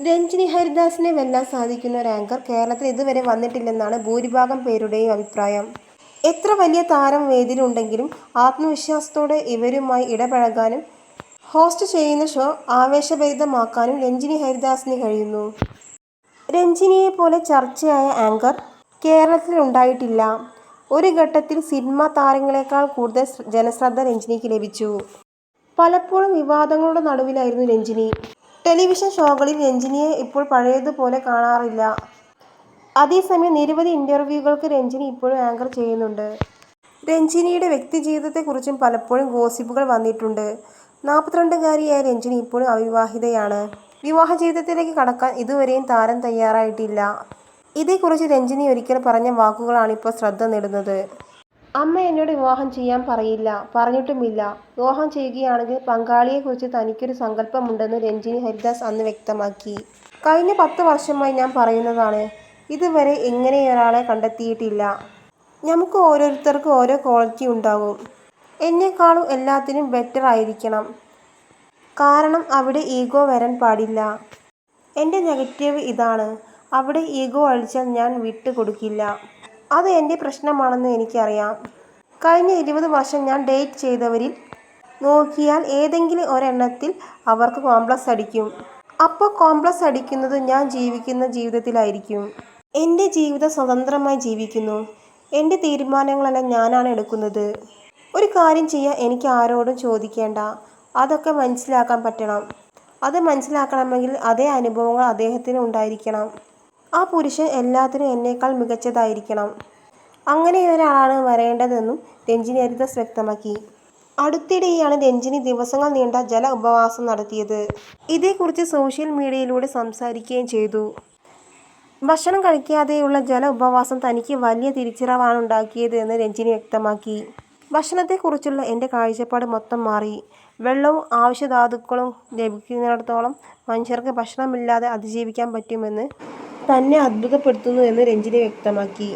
രഞ്ജിനി ഹരിദാസിനെ വെല്ലാൻ സാധിക്കുന്ന ഒരു ആങ്കർ കേരളത്തിൽ ഇതുവരെ വന്നിട്ടില്ലെന്നാണ് ഭൂരിഭാഗം പേരുടെയും അഭിപ്രായം. എത്ര വലിയ താരം വേദിയിലുണ്ടെങ്കിലും ആത്മവിശ്വാസത്തോടെ ഇവരുമായി ഇടപഴകാനും ഹോസ്റ്റ് ചെയ്യുന്ന ഷോ ആവേശഭരിതമാക്കാനും രഞ്ജിനി ഹരിദാസിന് കഴിയുന്നു. രഞ്ജിനിയെ പോലെ ചർച്ചയായ ആങ്കർ കേരളത്തിൽ ഉണ്ടായിട്ടില്ല. ഒരു ഘട്ടത്തിൽ സിനിമാ താരങ്ങളെക്കാൾ കൂടുതൽ ജനശ്രദ്ധ രഞ്ജിനിക്ക് ലഭിച്ചു. പലപ്പോഴും വിവാദങ്ങളുടെ നടുവിലായിരുന്നു രഞ്ജിനി. ടെലിവിഷൻ ഷോകളിൽ രഞ്ജിനിയെ ഇപ്പോൾ പഴയതുപോലെ കാണാറില്ല. അതേസമയം നിരവധി ഇന്റർവ്യൂകൾക്ക് രഞ്ജിനി ഇപ്പോഴും ആങ്കർ ചെയ്യുന്നുണ്ട്. രഞ്ജിനിയുടെ വ്യക്തിജീവിതത്തെക്കുറിച്ചും പലപ്പോഴും ഗോസിപ്പുകൾ വന്നിട്ടുണ്ട്. നാൽപ്പത്തിരണ്ടുകാരിയായ രഞ്ജിനി ഇപ്പോഴും അവിവാഹിതയാണ്. വിവാഹ ജീവിതത്തിലേക്ക് കടക്കാൻ ഇതുവരെയും താരം തയ്യാറായിട്ടില്ല. ഇതേക്കുറിച്ച് രഞ്ജിനി ഒരിക്കൽ പറഞ്ഞ വാക്കുകളാണിപ്പോൾ ശ്രദ്ധ നേടുന്നത്. അമ്മ എന്നോട് വിവാഹം ചെയ്യാൻ പറയില്ല, പറഞ്ഞിട്ടുമില്ല. വിവാഹം ചെയ്യുകയാണെങ്കിൽ പങ്കാളിയെക്കുറിച്ച് തനിക്കൊരു സങ്കല്പമുണ്ടെന്ന് രഞ്ജിനി ഹരിദാസ് അന്ന് വ്യക്തമാക്കി. കഴിഞ്ഞ പത്ത് വർഷമായി ഞാൻ പറയുന്നതാണ്. ഇതുവരെ എങ്ങനെ ഒരാളെ കണ്ടെത്തിയിട്ടില്ല. നമുക്ക് ഓരോരുത്തർക്കും ഓരോ ക്വാളിറ്റി ഉണ്ടാകും. എന്നെക്കാളും എല്ലാത്തിനും ബെറ്റർ ആയിരിക്കണം. കാരണം അവിടെ ഈഗോ വരാൻ പാടില്ല. എന്റെ നെഗറ്റീവ് ഇതാണ്. അവിടെ ഈഗോ അഴിച്ചാൽ ഞാൻ വിട്ട് കൊടുക്കില്ല. അത് എന്റെ പ്രശ്നമാണെന്ന് എനിക്കറിയാം. കഴിഞ്ഞ ഇരുപത് വർഷം ഞാൻ ഡേറ്റ് ചെയ്തവരിൽ നോക്കിയാൽ ഏതെങ്കിലും ഒരെണ്ണത്തിൽ അവർക്ക് കോംപ്ലക്സ് അടിക്കും. അപ്പോൾ കോംപ്ലക്സ് അടിക്കുന്നത് ഞാൻ ജീവിക്കുന്ന ജീവിതത്തിലായിരിക്കും. എന്റെ ജീവിതം സ്വതന്ത്രമായി ജീവിക്കുന്നു. എന്റെ തീരുമാനങ്ങളെല്ലാം ഞാനാണ് എടുക്കുന്നത്. ഒരു കാര്യം ചെയ്യാൻ എനിക്ക് ആരോടും ചോദിക്കേണ്ട. അതൊക്കെ മനസ്സിലാക്കാൻ പറ്റണം. അത് മനസ്സിലാക്കണമെങ്കിൽ അതേ അനുഭവങ്ങൾ അദ്ദേഹത്തിന് ഉണ്ടായിരിക്കണം. ആ പുരുഷൻ എല്ലാത്തിനും എന്നേക്കാൾ മികച്ചതായിരിക്കണം. അങ്ങനെയൊരാളാണ് വരേണ്ടതെന്നും രഞ്ജിനി ഹരിദാസ് വ്യക്തമാക്കി. അടുത്തിടെയാണ് രഞ്ജിനി ദിവസങ്ങൾ നീണ്ട ജല ഉപവാസം നടത്തിയത്. ഇതേക്കുറിച്ച് സോഷ്യൽ മീഡിയയിലൂടെ സംസാരിക്കുകയും ചെയ്തു. ഭക്ഷണം കഴിക്കാതെയുള്ള ജല ഉപവാസം തനിക്ക് വലിയ തിരിച്ചറിവാണുണ്ടാക്കിയത് എന്ന് രഞ്ജിനി വ്യക്തമാക്കി. ഭക്ഷണത്തെക്കുറിച്ചുള്ള എന്റെ കാഴ്ചപ്പാട് മൊത്തം മാറി. വെള്ളവും ആവശ്യധാതുക്കളും ലഭിക്കുന്നിടത്തോളം മനുഷ്യർക്ക് ഭക്ഷണമില്ലാതെ അതിജീവിക്കാൻ പറ്റുമെന്നത് തന്നെ അത്ഭുതപ്പെടുത്തുന്നു എന്ന് രഞ്ജിനി വ്യക്തമാക്കി.